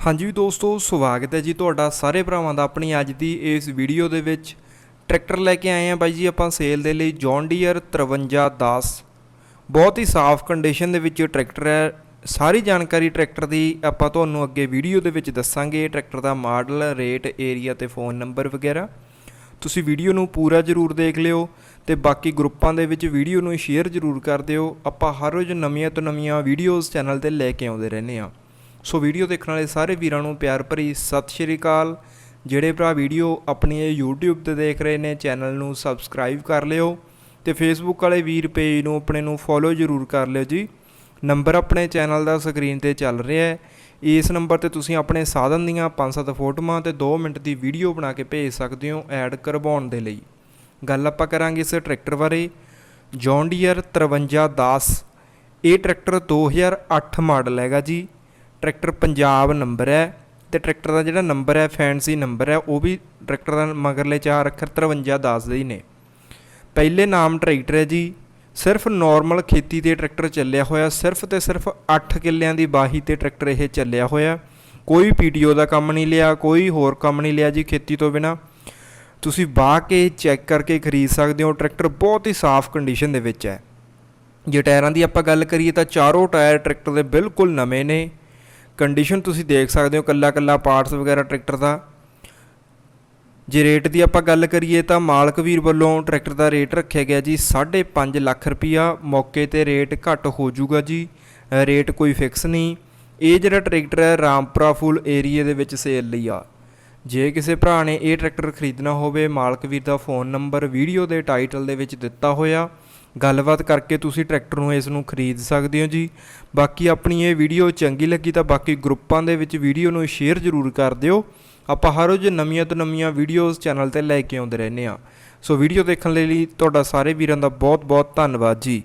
ਹਾਂਜੀ ਦੋਸਤੋ, ਸਵਾਗਤ ਹੈ ਜੀ ਤੁਹਾਡਾ ਸਾਰੇ ਭਰਾਵਾਂ ਦਾ ਆਪਣੀ ਅੱਜ ਦੀ ਇਸ ਵੀਡੀਓ ਦੇ ਵਿੱਚ। ਟਰੈਕਟਰ ਲੈ ਕੇ ਆਏ ਆ ਬਾਈ ਜੀ ਆਪਾਂ ਸੇਲ ਦੇ ਲਈ ਜੌਨ ਡੀਅਰ 5310 ਬਹੁਤ ਹੀ ਸਾਫ਼ ਕੰਡੀਸ਼ਨ ਦੇ ਵਿੱਚ ਟਰੈਕਟਰ ਹੈ। ਸਾਰੀ ਜਾਣਕਾਰੀ ਟਰੈਕਟਰ ਦੀ ਆਪਾਂ ਤੁਹਾਨੂੰ ਅੱਗੇ ਵੀਡੀਓ ਦੇ ਵਿੱਚ ਦੱਸਾਂਗੇ। ਟਰੈਕਟਰ ਦਾ ਮਾਡਲ, ਰੇਟ ਏਰੀਆ ਤੇ ਫੋਨ ਨੰਬਰ ਵਗੈਰਾ। ਤੁਸੀਂ ਵੀਡੀਓ ਨੂੰ ਪੂਰਾ ਜ਼ਰੂਰ ਦੇਖ ਲਿਓ ਤੇ ਬਾਕੀ ਗਰੁੱਪਾਂ ਦੇ ਵਿੱਚ ਵੀਡੀਓ ਨੂੰ ਸ਼ੇਅਰ ਜ਼ਰੂਰ ਕਰ ਦਿਓ। ਆਪਾਂ ਹਰ ਰੋਜ਼ ਨਵੀਆਂ ਤੋਂ ਨਵੀਆਂ ਵੀਡੀਓਜ਼ ਚੈਨਲ ਤੇ ਲੈ ਕੇ ਆਉਂਦੇ ਰਹਿੰਦੇ ਆ ਸੋ ਵੀਡੀਓ ਦੇਖਣ ਵਾਲੇ ਸਾਰੇ ਵੀਰਾਂ ਨੂੰ ਪਿਆਰ ਭਰੀ ਸਤਿ ਸ਼੍ਰੀ ਅਕਾਲ। ਜਿਹੜੇ ਭਰਾ ਵੀਡੀਓ ਆਪਣੀ ਇਹ YouTube ਤੇ ਦੇਖ ਰਹੇ ਨੇ, ਚੈਨਲ ਨੂੰ ਸਬਸਕ੍ਰਾਈਬ ਕਰ ਲਿਓ ਤੇ Facebook ਵਾਲੇ ਵੀਰ ਪੇਜ ਨੂੰ ਆਪਣੇ ਨੂੰ ਫੋਲੋ ਜ਼ਰੂਰ ਕਰ ਲਿਓ ਜੀ। ਨੰਬਰ ਆਪਣੇ ਚੈਨਲ ਦਾ ਸਕਰੀਨ ਤੇ ਚੱਲ ਰਿਹਾ ਹੈ। ਇਸ ਨੰਬਰ ਤੇ ਤੁਸੀਂ ਆਪਣੇ ਸਾਧਨ ਦੀਆਂ 5-7 ਫੋਟੋਆਂ ਤੇ 2 ਮਿੰਟ ਦੀ ਵੀਡੀਓ ਬਣਾ ਕੇ ਭੇਜ ਸਕਦੇ ਹੋ ਐਡ ਕਰਵਾਉਣ ਦੇ ਲਈ। ਗੱਲ ਆਪਾਂ ਕਰਾਂਗੇ ਇਸ ਟਰੈਕਟਰ ਬਾਰੇ। ਜੌਨ ਡੀਅਰ 5310 ਇਹ ਟਰੈਕਟਰ 2008 ਮਾਡਲ ਹੈਗਾ ਜੀ। ਟਰੈਕਟਰ ਪੰਜਾਬ ਨੰਬਰ ਹੈ ਤੇ ਟਰੈਕਟਰ ਦਾ ਜਿਹੜਾ ਨੰਬਰ ਹੈ ਫੈਂਸੀ ਨੰਬਰ ਹੈ, ਉਹ ਵੀ ਟਰੈਕਟਰ ਦਾ ਮਗਰਲੇ ਚਾਰ ਅੱਖਰ 5310 ਦੇ ਹੀ ਨੇ। ਪਹਿਲੇ ਨਾਮ ਟਰੈਕਟਰ ਹੈ ਜੀ। ਸਿਰਫ ਨਾਰਮਲ ਖੇਤੀ ਤੇ ਟਰੈਕਟਰ ਚੱਲਿਆ ਹੋਇਆ, ਸਿਰਫ ਤੇ ਸਿਰਫ 8 ਕਿੱਲਿਆਂ ਦੀ ਬਾਹੀ ਤੇ ਟਰੈਕਟਰ ਇਹ ਚੱਲਿਆ ਹੋਇਆ। ਕੋਈ ਪੀਡੀਓ ਦਾ ਕੰਮ ਨਹੀਂ ਲਿਆ, ਕੋਈ ਹੋਰ ਕੰਮ ਨਹੀਂ ਲਿਆ ਜੀ ਖੇਤੀ ਤੋਂ ਬਿਨਾ। ਤੁਸੀਂ ਬਾਹ ਕੇ ਚੈੱਕ ਕਰਕੇ ਖਰੀਦ ਸਕਦੇ ਹੋ, ਟਰੈਕਟਰ ਬਹੁਤ ਹੀ ਸਾਫ਼ ਕੰਡੀਸ਼ਨ ਦੇ ਵਿੱਚ ਹੈ। ਜੇ ਟਾਇਰਾਂ ਦੀ ਆਪਾਂ ਗੱਲ ਕਰੀਏ ਤਾਂ ਚਾਰੋਂ ਟਾਇਰ ਟਰੈਕਟਰ ਦੇ ਬਿਲਕੁਲ ਨਵੇਂ ਨੇ। ਕੰਡੀਸ਼ਨ ਤੁਸੀਂ ਦੇਖ ਸਕਦੇ ਹੋ ਕੱਲਾ ਕੱਲਾ ਪਾਰਟਸ ਵਗੈਰਾ ਟਰੈਕਟਰ ਦਾ। ਜੇ ਰੇਟ ਦੀ ਆਪਾਂ ਗੱਲ ਕਰੀਏ ਤਾਂ ਮਾਲਕ ਵੀਰ ਵੱਲੋਂ ਟਰੈਕਟਰ ਦਾ ਰੇਟ ਰੱਖਿਆ ਗਿਆ ਜੀ 5.5 ਲੱਖ ਰੁਪਿਆ ਮੌਕੇ ਤੇ ਰੇਟ ਘੱਟ ਹੋ ਜਾਊਗਾ ਜੀ ਰੇਟ ਕੋਈ ਫਿਕਸ ਨਹੀਂ। ਇਹ ਜਿਹੜਾ ਟਰੈਕਟਰ ਹੈ ਰਾਮਪੁਰਾ ਫੁੱਲ ਏਰੀਆ ਦੇ ਵਿੱਚ ਸੇਲ ਲਈ ਆ। ਜੇ ਕਿਸੇ ਭਰਾ ਨੇ ਇਹ ਟਰੈਕਟਰ ਖਰੀਦਣਾ ਹੋਵੇ, ਮਾਲਕ ਵੀਰ ਦਾ ਫੋਨ ਨੰਬਰ ਵੀਡੀਓ ਦੇ ਟਾਈਟਲ ਦੇ ਵਿੱਚ ਦਿੱਤਾ ਹੋਇਆ। ਗੱਲਬਾਤ ਕਰਕੇ ਤੁਸੀਂ ਟਰੈਕਟਰ ਨੂੰ ਇਸ ਨੂੰ ਖਰੀਦ ਸਕਦੇ ਹੋ ਜੀ। ਬਾਕੀ ਆਪਣੀ ਇਹ ਵੀਡੀਓ ਚੰਗੀ ਲੱਗੀ ਤਾਂ ਬਾਕੀ ਗਰੁੱਪਾਂ ਦੇ ਵਿੱਚ ਵੀਡੀਓ ਨੂੰ ਸ਼ੇਅਰ ਜ਼ਰੂਰ ਕਰ ਦਿਓ। ਆਪਾਂ ਹਰ ਰੋਜ਼ ਨਵੀਆਂ ਤੋਂ ਨਵੀਆਂ ਵੀਡੀਓਜ਼ ਚੈਨਲ ਤੇ ਲੈ ਕੇ ਆਉਂਦੇ ਰਹਿੰਦੇ ਆ ਸੋ ਵੀਡੀਓ ਦੇਖਣ ਲਈ ਤੁਹਾਡਾ ਸਾਰੇ ਵੀਰਾਂ ਦਾ ਬਹੁਤ ਬਹੁਤ ਧੰਨਵਾਦ ਜੀ।